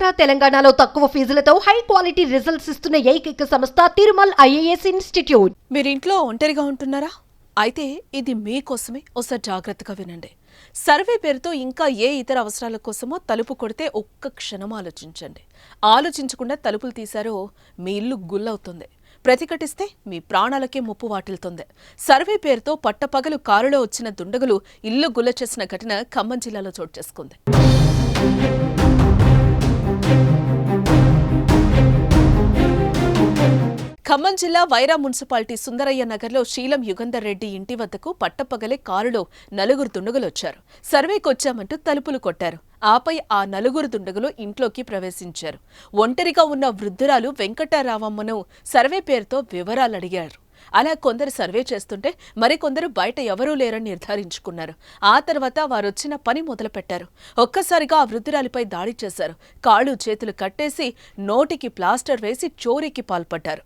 ఆంధ్ర తెలంగాణలో తక్కువ ఫీజులతో high quality results ఇస్తున్న ఏకైక సంస్థ తిరుమల్ ఐఏఎస్ ఇన్స్టిట్యూట్. మీరు ఇంట్లో ఒంటరిగా ఉంటున్నారా? అయితే ఇది మీకోసమే ఒకసారి జాగ్రత్తగా వినండి. సర్వే పేరుతో ఇంకా ఏ ఇతర అవసరాల కోసమో తలుపు కొడితే ఒక్క క్షణం ఆలోచించండి. ఆలోచించకుండా తలుపులు తీశారో మీ ఇల్లు గుల్లవుతుంది. ప్రతిఘటిస్తే మీ ప్రాణాలకే ముప్పు వాటిల్తుంది. సర్వే పేరుతో పట్టపగలు కారులో వచ్చిన దుండగులు ఇల్లు గుల్ల చేసిన ఘటన ఖమ్మం జిల్లాలో చోటు చేసుకుంది. ఖమ్మం జిల్లా వైరా మున్సిపాలిటీ సుందరయ్య నగర్లో శీలం యుగంధర్ రెడ్డి ఇంటి వద్దకు పట్టపగలే కారులో నలుగురు దుండగులొచ్చారు. సర్వేకొచ్చామంటూ తలుపులు కొట్టారు. ఆపై ఆ నలుగురు దుండగులు ఇంట్లోకి ప్రవేశించారు. ఒంటరిగా ఉన్న వృద్ధురాలు వెంకటరావమ్మను సర్వే పేరుతో వివరాలు అడిగారు అలా కొందరు సర్వే చేస్తుంటే మరికొందరు బయట ఎవరూ లేరని నిర్ధారించుకున్నారు. ఆ తర్వాత వారొచ్చిన పని మొదలుపెట్టారు. ఒక్కసారిగా ఆ వృద్ధురాలిపై దాడి చేశారు. కాళ్ళు చేతులు కట్టేసి నోటికి ప్లాస్టర్ వేసి చోరీకి పాల్పడ్డారు.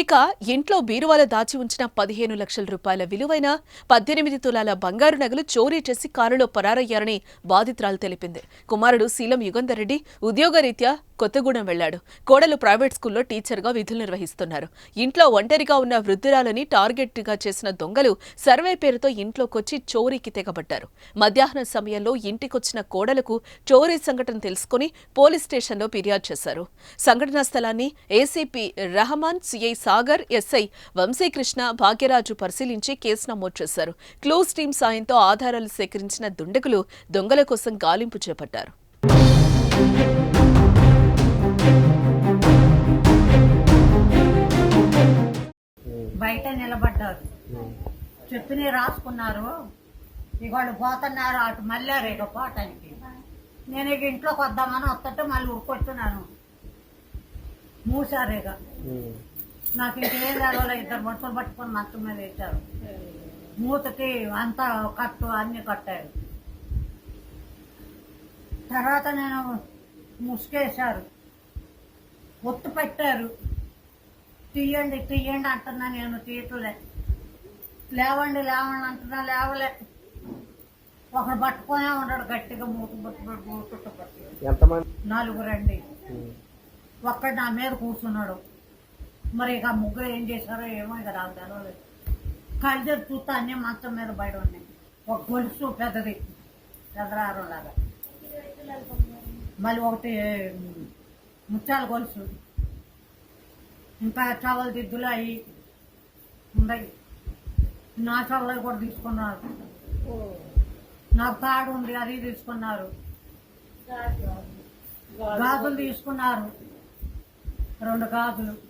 ఇక ఇంట్లో బీరువాల దాచి ఉంచిన పదిహేను లక్షల రూపాయల విలువైన పద్దెనిమిది తులాల బంగారు నగలు చోరీ చేసి కారులో పరారయ్యారని బాధితురాలు తెలిపింది. కుమారుడు శీలం యుగంధర్ రెడ్డి ఉద్యోగరీత్యా కొత్తగూడెం వెళ్ళాడు కోడలు ప్రైవేట్ స్కూల్లో టీచర్గా విధులు నిర్వహిస్తున్నారు. ఇంట్లో ఒంటరిగా ఉన్న వృద్ధురాలని టార్గెట్గా చేసిన దొంగలు సర్వే పేరుతో ఇంట్లోకొచ్చి చోరీకి తెగబడ్డారు. మధ్యాహ్నం సమయంలో ఇంటికొచ్చిన కోడలకు చోరీ సంఘటన తెలుసుకుని పోలీస్ స్టేషన్లో ఫిర్యాదు చేశారు. సంఘటనా స్థలాన్ని ACP Rahman CI Sagar SI Vamsikrishna Bhagyaraju పరిశీలించి కేసు నమోదు చేశారు. క్లోజ్ టీం సాయంతో ఆధారాలు సేకరించిన దుండగులు దొంగల కోసం గాలింపు చేపట్టారు. బయట నిలబడ్డారు. చెప్పిన రాసుకున్నారు. ఇక వాళ్ళు పోతున్నారు అటు మళ్ళారు ఇక పోవటానికి. నేను ఇక ఇంట్లోకి వద్దామని వస్తుంటే మళ్ళీ ఉరుకొచ్చున్నాను మూసారు ఇక. నాకు ఇంకేం తెలవలే ఇద్దరు మనుషులు పట్టుకొని మంచం మీద వేశారు మూతకి అంతా కట్టు అన్ని కట్టారు. తర్వాత నేను ముసుకేశారు. ఒత్తు పెట్టారు. తీయండి తీయండి అంటున్నా నేను తీయట్లే. లేవండి లేవండి అంటున్నా లేవలే. ఒకడు పట్టుకునే ఉన్నాడు గట్టిగా మూత పట్టుబడి మూత పట్టి ఎంతమంది? నలుగురండి. ఒక్కడు నా మీద కూర్చున్నాడు. మరి ఇక ముగ్గురు ఏం చేశారో ఏమో ఇక నాకు తెలవలేదు కళ్ళు చూస్తా చూస్తే అన్ని మంచం మీద బయట ఉన్నాయి. ఒక గొలుసు పెద్దది. పెద్దరారం లాగా. మళ్ళీ ఒకటి ముత్యాల గొలుసు. ఇంకా చావల దిద్దులు అవి ఉన్నాయి. నా చవలు కూడా తీసుకున్నారు. నాకు తాడు ఉంది అది తీసుకున్నారు. గాజులు తీసుకున్నారు. రెండు గాజులు.